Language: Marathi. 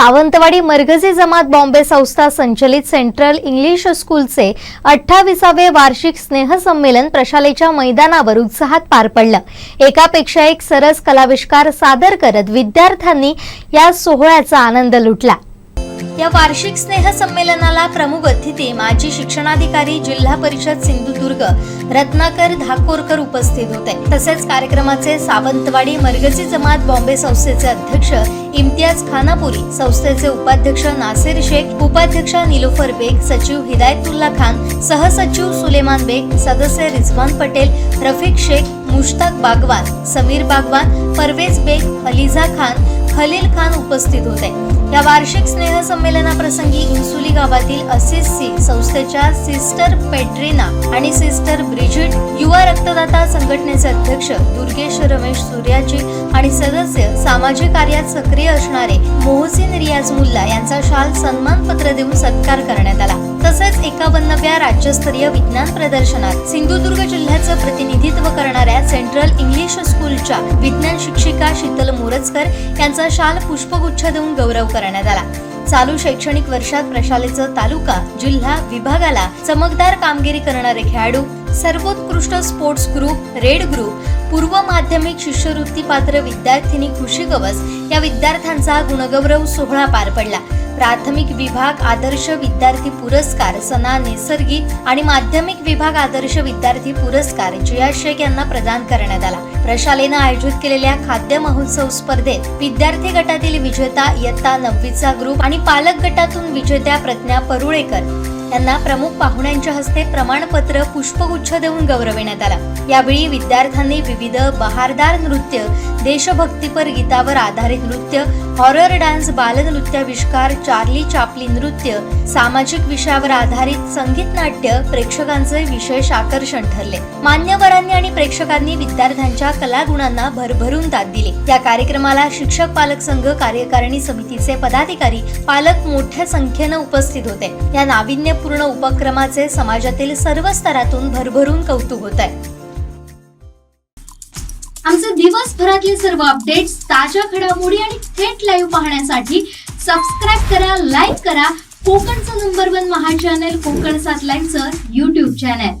सावंतवाडी मरगजी जमात बॉम्बे संस्था संचलित सेंट्रल इंग्लिश स्कूलचे अठ्ठावीसावे वार्षिक स्नेहसंमेलन प्रशालेच्या मैदानावर उत्साहात पार पडलं. एकापेक्षा एक सरस कलाविष्कार सादर करत विद्यार्थ्यांनी या सोहळ्याचा आनंद लुटला. या वार्षिक स्नेह संमेलनाला प्रमुख अतिथी माजी शिक्षणाधिकारी जिल्हा परिषद सिंधुदुर्ग रत्नाकर धाकोरकर उपस्थित होते. तसेच कार्यक्रमाचे सावंतवाडी मरगजी जमात बॉम्बे संस्थेचे अध्यक्ष इम्तियाज खानापुरी संस्थेचे उपाध्यक्ष नासिर शेख उपाध्यक्ष निलोफर बेग सचिव हिदायतुल्ला खान सहसचिव सुलेमान बेग सदस्य रिझवान पटेल रफिक शेख मुश्ताक बागवान समीर बागवान परवेज बेग अलिझा खान खलील खान उपस्थित होते. या वार्षिक स्नेह संमेलनाप्रसंगी इन्सुली गावातील असिस्सी संस्थेच्या सिस्टर पेट्रिना आणि सिस्टर ब्रिजिट युवा रक्तदाता संघटनेचे अध्यक्ष दुर्गेश रमेश सूर्याजी आणि सदस्य सामाजिक कार्यात सक्रिय असणारे मोहसिन रियाज मुल्ला यांचा शाल सन्मानपत्र देऊन सत्कार करण्यात आला. तसेच एकावन्नव्या राज्यस्तरीय विज्ञान प्रदर्शनात सिंधुदुर्ग जिल्ह्याचं प्रतिनिधित्व सेंट्रल इंग्लिश स्कूलच्या विज्ञान शिक्षिका शीतल मोरजकर यांचा शाल पुष्पगुच्छ देऊन गौरव करण्यात आला. चालू शैक्षणिक वर्षात प्रशालेचं तालुका जिल्हा विभागाला चमकदार कामगिरी करणारे खेळाडू सर्वोत्कृष्ट स्पोर्ट्स ग्रुप रेड ग्रुप पूर्व माध्यमिक शिष्यवृत्ती पात्र विद्यार्थिनी खुशी गवस या विद्यार्थ्यांचा गुणगौरव सोहळा पार पडला. प्राथमिक विभाग आदर्श विद्यार्थी पुरस्कार सना नैसर्गिक आणि माध्यमिक विभाग आदर्श विद्यार्थी पुरस्कार जिया शेख यांना प्रदान करण्यात आला. प्रशालेनं आयोजित केलेल्या खाद्य महोत्सव स्पर्धेत विद्यार्थी गटातील विजेता इयत्ता नववीचा ग्रुप आणि पालक गटातून विजेत्या प्रज्ञा परुळेकर यांना प्रमुख पाहुण्यांच्या हस्ते प्रमाणपत्र पुष्पगुच्छ देऊन गौरविण्यात आला. यावेळी विद्यार्थ्यांनी विविध बहारदार नृत्य देशभक्तीपर गीतावर आधारित नृत्य हॉरर डान्स बालनृत्याविष्कार चार्ली चापली नृत्य सामाजिक विषयावर आधारित संगीत नाट्य प्रेक्षकांचे विशेष आकर्षण ठरले. मान्यवरांनी आणि प्रेक्षकांनी विद्यार्थ्यांच्या कलागुणांना भरभरून दाद दिली. या कार्यक्रमाला शिक्षक पालक संघ कार्यकारिणी समितीचे पदाधिकारी पालक मोठ्या संख्येनं उपस्थित होते. या नाविन्य नाविन्यपूर्ण उपक्रमाचे समाजातील सर्व स्तरातून भरभरून कौतुक होत आहे. आमचे दिवसभरातले सर्व अपडेट्स ताज्या घडामोडी आणि थेट लाईव्ह पाहण्यासाठी सबस्क्राईब करा लाईक करा. कोकणचं नंबर वन महा चॅनल कोकण सात लाईव्हचं युट्यूब चॅनल